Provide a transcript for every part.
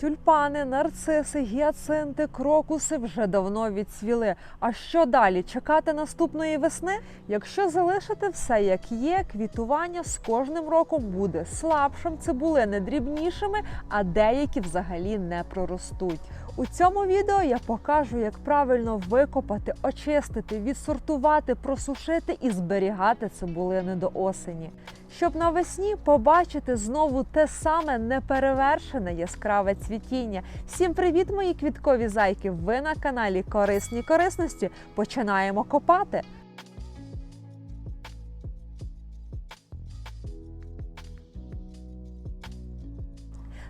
Тюльпани, нарциси, гіацинти, крокуси вже давно відцвіли. А що далі? Чекати наступної весни? Якщо залишити все як є, квітування з кожним роком буде слабшим, цибулини дрібнішими, а деякі взагалі не проростуть. У цьому відео я покажу, як правильно викопати, очистити, відсортувати, просушити і зберігати цибулини до осені. Щоб навесні побачити знову те саме неперевершене яскраве цвітіння. Всім привіт, мої квіткові зайки! Ви на каналі Корисні корисності. Починаємо копати.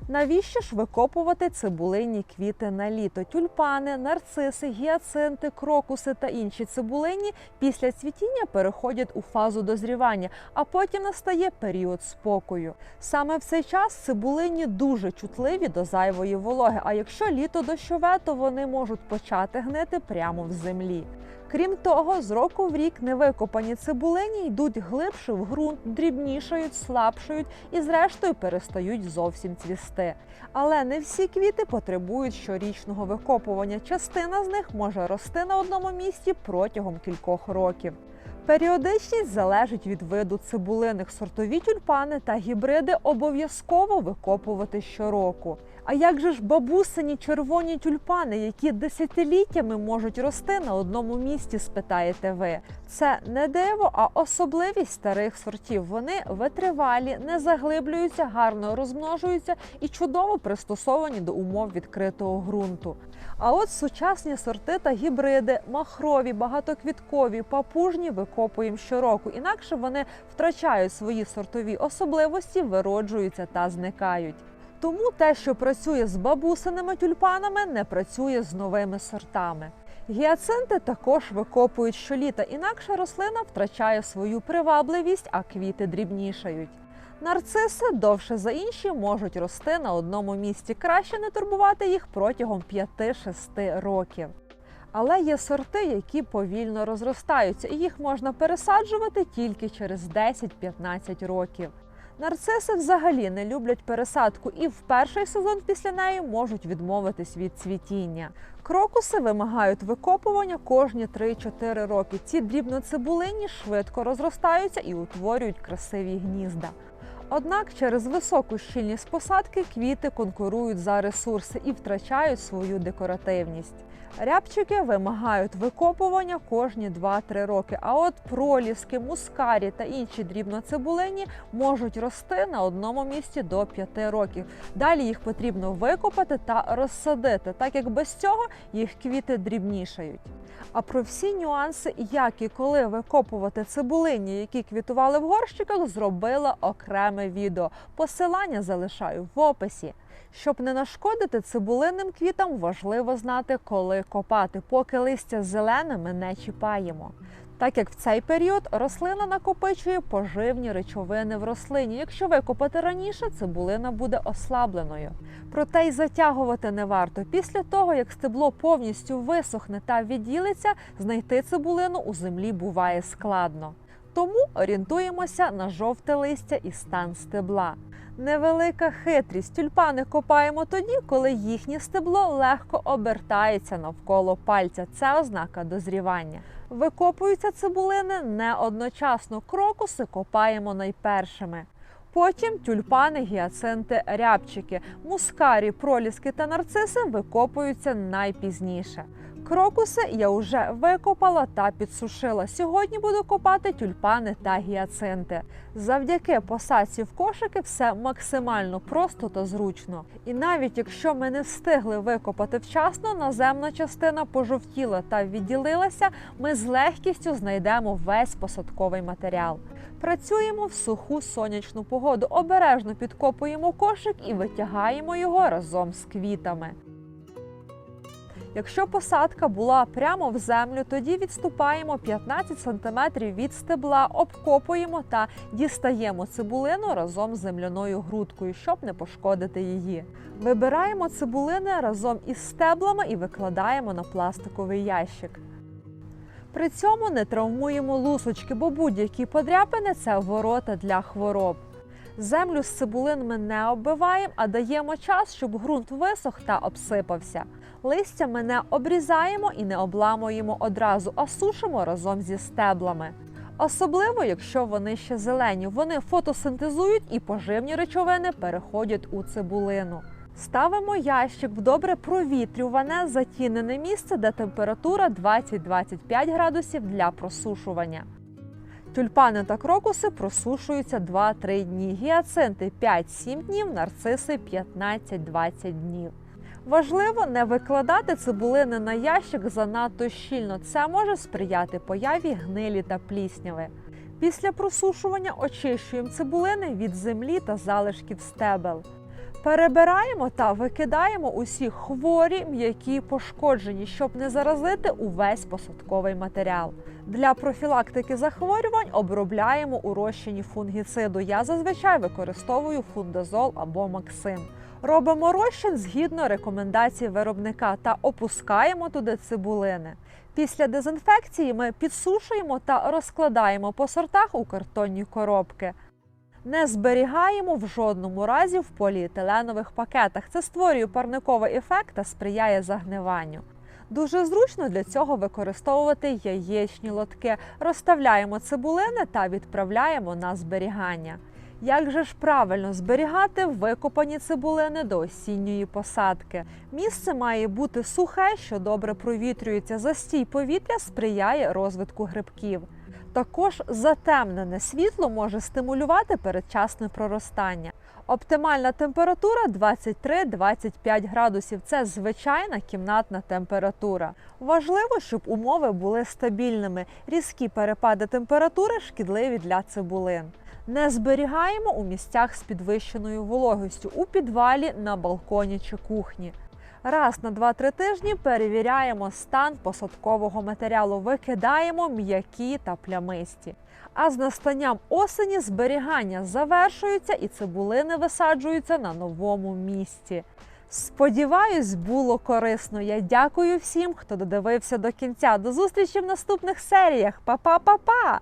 Навіщо ж викопувати цибулинні квіти на літо? Тюльпани, нарциси, гіацинти, крокуси та інші цибулині після цвітіння переходять у фазу дозрівання, а потім настає період спокою. Саме в цей час цибулині дуже чутливі до зайвої вологи. А якщо літо дощове, то вони можуть почати гнити прямо в землі. Крім того, з року в рік невикопані цибулині йдуть глибше в ґрунт, дрібнішають, слабшають і, зрештою, перестають зовсім цвісти. Але не всі квіти потребують щорічного викопування. Частина з них може рости на одному місці протягом кількох років. Періодичність залежить від виду цибулиних сортові тюльпани та гібриди обов'язково викопувати щороку. А як же ж бабусині червоні тюльпани, які десятиліттями можуть рости на одному місці, спитаєте ви? Це не диво, а особливість старих сортів. Вони витривалі, не заглиблюються, гарно розмножуються і чудово пристосовані до умов відкритого ґрунту. А от сучасні сорти та гібриди, махрові, багатоквіткові, папужні викопуємо щороку. Інакше вони втрачають свої сортові особливості, вироджуються та зникають. Тому те, що працює з бабусиними тюльпанами, не працює з новими сортами. Гіацинти також викопують щоліта, інакше рослина втрачає свою привабливість, а квіти дрібнішають. Нарциси довше за інші можуть рости на одному місці. Краще не турбувати їх протягом 5-6 років. Але є сорти, які повільно розростаються, і їх можна пересаджувати тільки через 10-15 років. Нарциси взагалі не люблять пересадку і в перший сезон після неї можуть відмовитись від цвітіння. Крокуси вимагають викопування кожні 3-4 роки. Ці дрібноцибулині швидко розростаються і утворюють красиві гнізда. Однак через високу щільність посадки квіти конкурують за ресурси і втрачають свою декоративність. Рябчики вимагають викопування кожні 2-3 роки. А от проліски, мускарі та інші дрібноцибулині можуть рости на одному місці до 5 років. Далі їх потрібно викопати та розсадити, так як без цього їх квіти дрібнішають. А про всі нюанси, як і коли викопувати цибулині, які квітували в горщиках, зробила окреме відео. Посилання залишаю в описі. Щоб не нашкодити цибулинним квітам, важливо знати, коли копати, поки листя зелене ми не чіпаємо. Так як в цей період рослина накопичує поживні речовини в рослині. Якщо викопати раніше, цибулина буде ослабленою. Проте й затягувати не варто. Після того, як стебло повністю висохне та відділиться, знайти цибулину у землі буває складно. Тому орієнтуємося на жовте листя і стан стебла. Невелика хитрість. Тюльпани копаємо тоді, коли їхнє стебло легко обертається навколо пальця. Це ознака дозрівання. Викопуються цибулини не одночасно. Крокуси копаємо найпершими. Потім тюльпани, гіацинти, рябчики, мускарі, проліски та нарциси викопуються найпізніше. Крокуси я вже викопала та підсушила. Сьогодні буду копати тюльпани та гіацинти. Завдяки посадці в кошики все максимально просто та зручно. І навіть якщо ми не встигли викопати вчасно, наземна частина пожовтіла та відділилася, ми з легкістю знайдемо весь посадковий матеріал. Працюємо в суху сонячну погоду, обережно підкопуємо кошик і витягаємо його разом з квітами. Якщо посадка була прямо в землю, тоді відступаємо 15 см від стебла, обкопуємо та дістаємо цибулину разом з земляною грудкою, щоб не пошкодити її. Вибираємо цибулини разом із стеблами і викладаємо на пластиковий ящик. При цьому не травмуємо лусочки, бо будь-які подряпини це ворота для хвороб. Землю з цибулин ми не оббиваємо, а даємо час, щоб ґрунт висох та обсипався. Листя ми не обрізаємо і не обламуємо одразу, а сушимо разом зі стеблами. Особливо, якщо вони ще зелені, вони фотосинтезують і поживні речовини переходять у цибулину. Ставимо ящик в добре провітрюване затінене місце, де температура 20-25 градусів для просушування. Тюльпани та крокуси просушуються 2-3 дні, гіацинти 5-7 днів, нарциси 15-20 днів. Важливо не викладати цибулини на ящик занадто щільно. Це може сприяти появі гнилі та плісняви. Після просушування очищуємо цибулини від землі та залишків стебел. Перебираємо та викидаємо усі хворі, м'які пошкоджені, щоб не заразити увесь посадковий матеріал. Для профілактики захворювань обробляємо у фунгіциду. Я зазвичай використовую фундазол або максим. Робимо розчин згідно рекомендацій виробника та опускаємо туди цибулини. Після дезінфекції ми підсушуємо та розкладаємо по сортах у картонні коробки. Не зберігаємо в жодному разі в поліетиленових пакетах. Це створює парниковий ефект та сприяє загниванню. Дуже зручно для цього використовувати яєчні лотки. Розставляємо цибулини та відправляємо на зберігання. Як же ж правильно зберігати викопані цибулини до осінньої посадки? Місце має бути сухе, що добре провітрюється. Застій повітря сприяє розвитку грибків. Також затемнене світло може стимулювати передчасне проростання. Оптимальна температура 23-25 градусів це звичайна кімнатна температура. Важливо, щоб умови були стабільними. Різкі перепади температури шкідливі для цибулин. Не зберігаємо у місцях з підвищеною вологістю у підвалі, на балконі чи кухні. Раз на 2-3 тижні перевіряємо стан посадкового матеріалу, викидаємо м'які та плямисті. А з настанням осені зберігання завершуються і цибулини висаджуються на новому місці. Сподіваюсь, було корисно. Я дякую всім, хто додивився до кінця. До зустрічі в наступних серіях. Па-па-па-па!